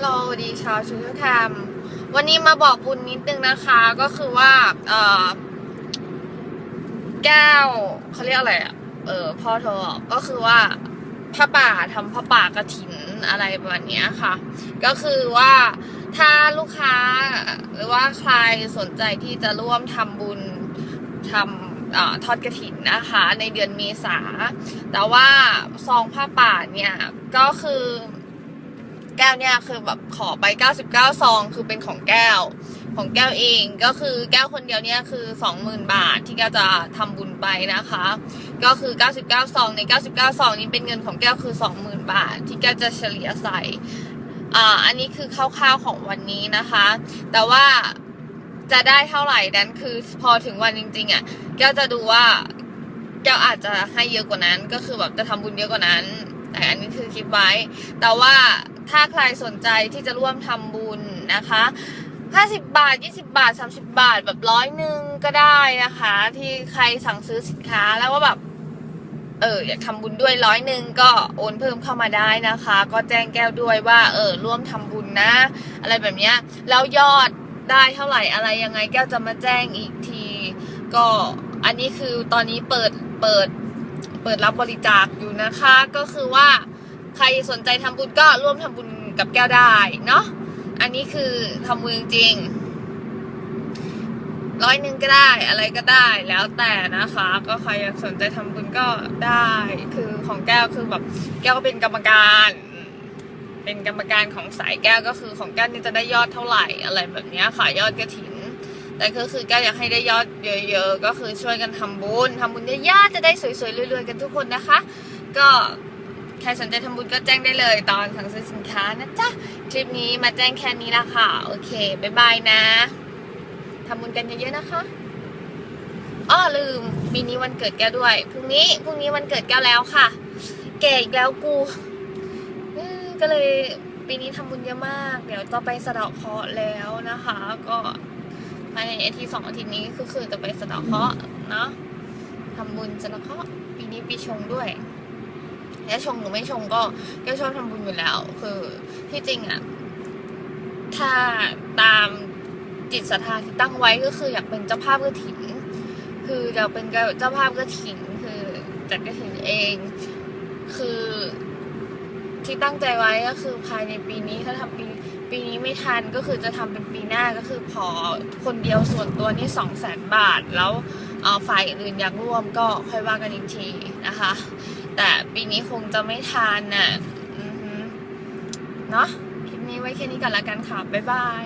โลดีชาวชุทธรรมวันนี้มาบอกบุญนิดนึงนะคะ ก็คือว่า เออแก้วเขาเรียกอะไรอะ เออพ่อเธอก็คือว่าผ้าป่าทำผ้าป่ากระถินอะไรประมาณนี้ค่ะ ก็คือว่าถ้าลูกค้าหรือว่าใครสนใจที่จะร่วมทำบุญทำอทอดกระถินนะคะ ในเดือนเมษา แต่ว่าซองผ้าป่าเนี่ย ก็คือ แก้วเนี่ยคือแบบขอไป 99 ซองคือเป็นของแก้ว ของแก้วเองก็คือแก้วคนเดียวเนี่ยคือ 20,000 บาทที่แก้วจะทำบุญไปนะคะ ก็คือ 99 ซองใน 99 ซองนี้เป็นเงินของแก้วคือ 20,000 บาท ที่แก้วจะเฉลี่ยใส่อ่าอันนี้คือคร่าวๆของวันนี้นะคะ แต่ว่าจะได้เท่าไหร่นั้นคือพอถึงวันจริง ๆอะแก้วจะดูว่าแก้วอาจจะให้เยอะกว่านั้น ก็คือแบบจะทำบุญเยอะกว่านั้น แต่อันนี้คือคิดไว้ แต่ว่า ถ้าใครสนใจที่จะร่วมทำบุญนะคะ50 บาท 20 บาท 30 บาทแบบร้อยหนึ่งก็ได้นะคะ ที่ใครสั่งซื้อสินค้าแล้วว่าแบบเอออยากทำบุญด้วยร้อยหนึ่งก็โอนเพิ่มเข้ามาได้นะคะ ก็แจ้งแก้วด้วยว่า เออร่วมทำบุญนะ อะไรแบบเนี้ยแล้วยอดได้เท่าไหร่อะไรยังไงแก้วจะมาแจ้งอีกที ก็อันนี้คือตอนนี้เปิดเปิดเปิดรับบริจาคอยู่นะคะ ก็คือว่า ใครสนใจทำบุญก็ร่วมทำบุญกับแก้วได้เนาะอันนี้คือทำบุญจริงร้อยหนึ่งก็ได้อะไรก็ได้ แล้วแต่นะคะ ก็ใครอยากสนใจทำบุญก็ได้ คือของแก้วคือแบบแก้วก็เป็นกรรมการ เป็นกรรมการของสายแก้วก็คือของแก้วนี่จะได้ยอดเท่าไหร่อะไรแบบนี้ค่ะยอดกระถินแต่ก็คือแก้วอยากให้ได้ยอดเยอะๆก็คือช่วยกันทำบุญทำบุญเยอะๆจะได้สวยๆรวยๆกันทุกคนนะคะ ก็ ใครสนใจทำบุญก็แจ้งได้เลยตอนสั่งซื้อสินค้านะจ๊ะ คลิปนี้มาแจ้งแค่นี้ละค่ะ โอเคบ๊ายบายนะทำบุญกันเยอะๆนะคะอ้อลืมปีนี้วันเกิดแก้วด้วยพรุ่งนี้พรุ่งนี้วันเกิดแก้วแล้วค่ะ แก่อีกแล้วกูก็เลยปีนี้ทำบุญเยอะมาก เดี๋ยวจะไปสะเดาะเคราะห์แล้วนะคะ ก็ภายในอาทิตย์สองอาทิตย์นี้ก็คือจะไปสะเดาะเคราะห์เนาะทำบุญสะเดาะเคราะห์ปีนี้ปีชงด้วย แล้วชงหรือไม่ชงก็ก็ชอบทำบุญอยู่แล้ว คือที่จริงอะถ้าตามจิตศรัทธาที่ตั้งไว้ก็คืออยากเป็นเจ้าภาพกระถินคืออยากเป็นเจ้าภาพกระถินคือจัดกระถินเอง คือที่ตั้งใจไว้ก็คือภายในปีนี้ถ้าทำปีปีนี้ไม่ทันก็คือจะทำเป็นปีหน้าก็คือขอคนเดียวส่วนตัวนี่สองแสนบาท แล้วฝ่ายอื่นอยากร่วมก็ค่อยว่ากันอีกทีนะคะ แต่ปีนี้คงจะไม่ทานน่ะเนาะคลิปนี้ไว้แค่นี้กันละกันค่ะ บ๊ายบาย